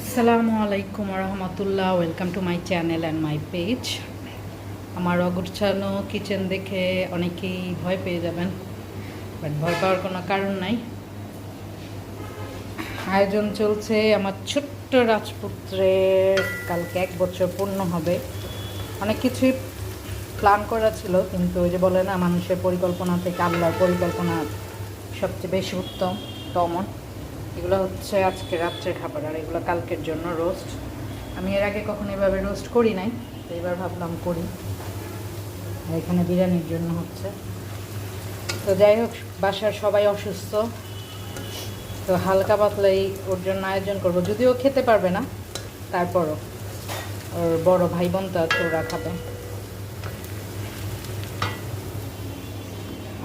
আসসালামু আলাইকুম রহমতুল্লাহ welcome to my channel and my page আমার অগুচ্ছানো কিচেন দেখে অনেকেই ভয় পেয়ে যাবেন বাট ভয় পাওয়ার কোনো কারণ নাই। আয়োজন চলছে আমার ছোট্ট রাজপুত্রের কালকে এক বছর পূর্ণ হবে। অনেক কিছুই প্ল্যান করা ছিল, কিন্তু ওই যে বলে না, মানুষের পরিকল্পনা থেকে আল্লাহর পরিকল্পনা সবচেয়ে বেশি উত্তম তমন এগুলো হচ্ছে আজকে রাত্রের খাবার, আর এগুলো কালকের জন্য রোস্ট আমি এর আগে কখনো এভাবে রোস্ট করি নাই, তো এবার ভাবলাম করি। এখানে বিরিয়ানির জন্য হচ্ছে। তো যাই হোক, বাসার সবাই অসুস্থ, তো হালকা পাতলাই ওর জন্য আয়োজন করব। যদিও খেতে পারবে না, তারপরও। ওর বড় ভাই বোন তো ওরা খাবে।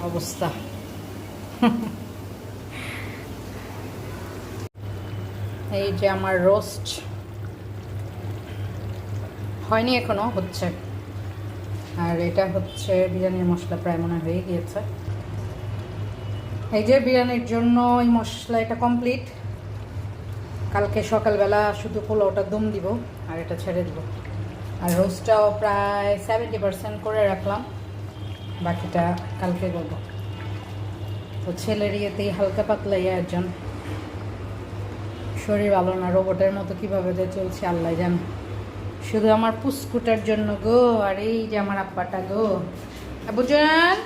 অবস্থা। এই যে আমার রোস্ট হয়নি এখনও, হচ্ছে। আর এটা হচ্ছে বিরিয়ানির মশলা প্রায় মনে হয়ে গিয়েছে। এই যে বিরিয়ানির জন্য এই মশলা এটা কমপ্লিট কালকে সকালবেলা শুধু পোলাওটা দম দিব আর এটা ছেড়ে দিব। আর রোস্টটাও প্রায় সেভেন্টি পার্সেন্ট করে রাখলাম। বাকিটা কালকে করব। তো ছেলের ইয়েতেই হালকা পাতলাই একজন। শরীর ভালো না রোবটের মতো কীভাবে যে চলছে আল্লাহ জান। শুধু আমার পুস্কুটার জন্য গো আর এই যে আমার আব্বাটা গো। বুঝলেন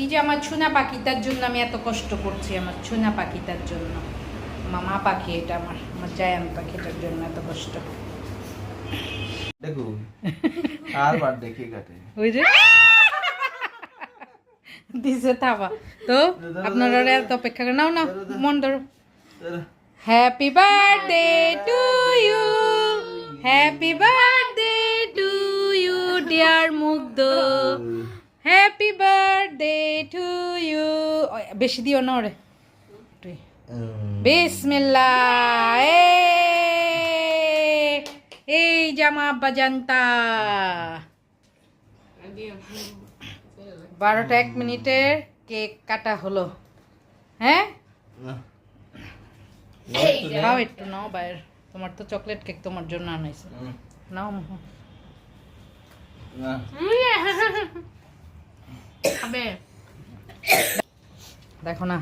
এই যে আমার ছুনা পাখিটার জন্য আমি এত কষ্ট করছি আমার ছুনা পাখিটার জন্য। মামা পাখি এটা আমার আমার জায়ান পাখিটার জন্য এত কষ্ট। দেখো আর বার্থডে কে কাটে। ওই যে? দিছে থাবা। তো আপনারা এত অপেক্ষা করে নাও না মন ধরো। Happy birthday to you happy birthday to you dear Mugdho happy birthday to you বেশি দিও না ওরে। একটুই। বিসমিল্লা এই জামা আব্বা জানতা। বারোটা এক মিনিটের কেক কাটা হলো। হ্যাঁ? খাও একটু নাও বাইর। তোমার তো চকলেট কেক তোমার জন্য আনাইছে। নাও মোহ দেখো না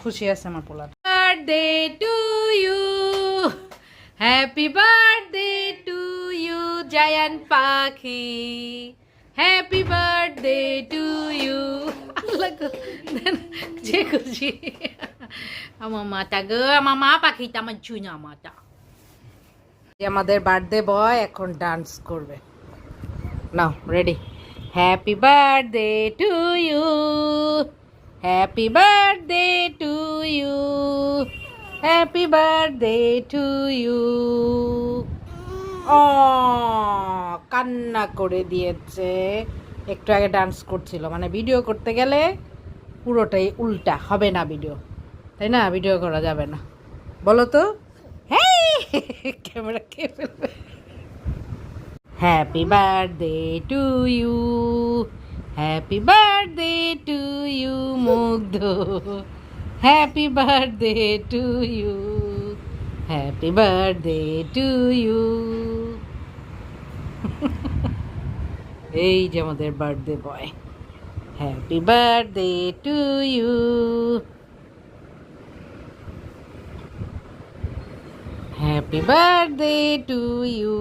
খুশি আছে আমার পোলা birthday to you happy birthday to you Zayan পাখি। হ্যাপি বার্থডে টু ইউ আল্লাহ যে খুশি। আমার মাতা গো আমার মা পাখিটা আমার চুনা মাতা আমাদের বার্থডে বয় এখন ডান্স করবে। Now ready happy birthday to you happy birthday to you happy birthday to you ও কান্না করে দিয়েছে। একটু আগে ডান্স করছিল। মানে ভিডিও করতে গেলে পুরোটাই উল্টা, হবে না ভিডিও তাই না? ভিডিও করা যাবে না। বলো তো। হ্যাঁ ক্যামেরা কে ফেলবে? Happy birthday to you happy birthday to you Mugdho. Happy birthday to you happy birthday to you এই যে আমাদের birthday boy happy birthday to you happy birthday to you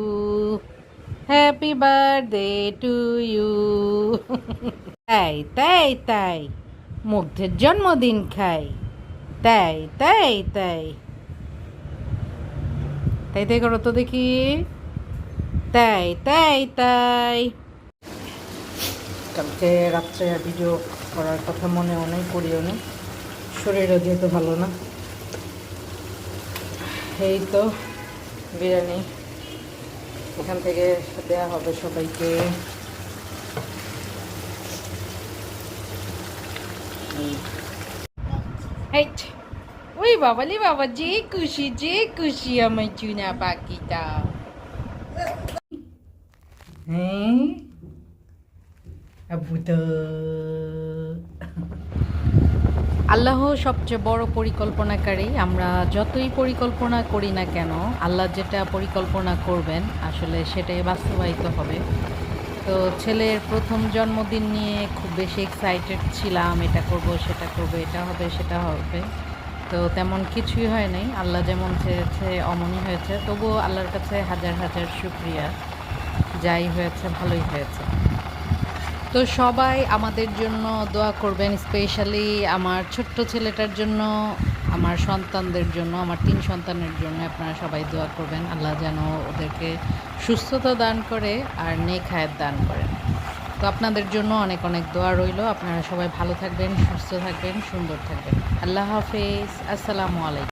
happy birthday to you তাই তাই তাই। মুগ্ধের জন্মদিন খাই। তাই তাই তাই। তাই তাই করো তো দেখি। তাই তাই তাই। কালকে রাত্রে ভিডিও করার কথা মনেও নেই করিও নেই শরীরও যেহেতু ভালো না। এই তো। বিরিয়ানি। এখান থেকে দেওয়া হবে সবাইকে। ওই বাবালি বাবা যে খুশি যে খুশি আমার চুনা পাখিটা। হ্যাঁ? আবু তো। আল্লাহ সবচেয়ে বড় পরিকল্পনাকারী। আমরা যতই পরিকল্পনা করি না কেন, আল্লাহ যেটা পরিকল্পনা করবেন, আসলে সেটাই বাস্তবায়িত হবে। তো ছেলের প্রথম জন্মদিন নিয়ে খুব বেশি এক্সাইটেড ছিলাম, এটা করব, সেটা করব, এটা হবে, সেটা হবে। তো তেমন কিছুই হয় নাই। আল্লাহ যেমন চেয়েছে, অমনই হয়েছে। তবুও আল্লাহর কাছে হাজার হাজার শুক্রিয়া। যাই হয়েছে, ভালোই হয়েছে। তো সবাই আমাদের জন্য দোয়া করবেন, স্পেশালি আমার ছোট্ট ছেলেটার জন্য, আমার সন্তানদের জন্য, আমার তিন সন্তানের জন্য আপনারা সবাই দোয়া করবেন। আল্লাহ যেন ওদেরকে সুস্থতা দান করে আর নেক হায়াত দান করেন। তো আপনাদের জন্য অনেক অনেক দোয়া রইল। আপনারা সবাই ভালো থাকবেন, সুস্থ থাকবেন, সুন্দর থাকবেন। আল্লাহ হাফেজ। আসসালামু আলাইকুম।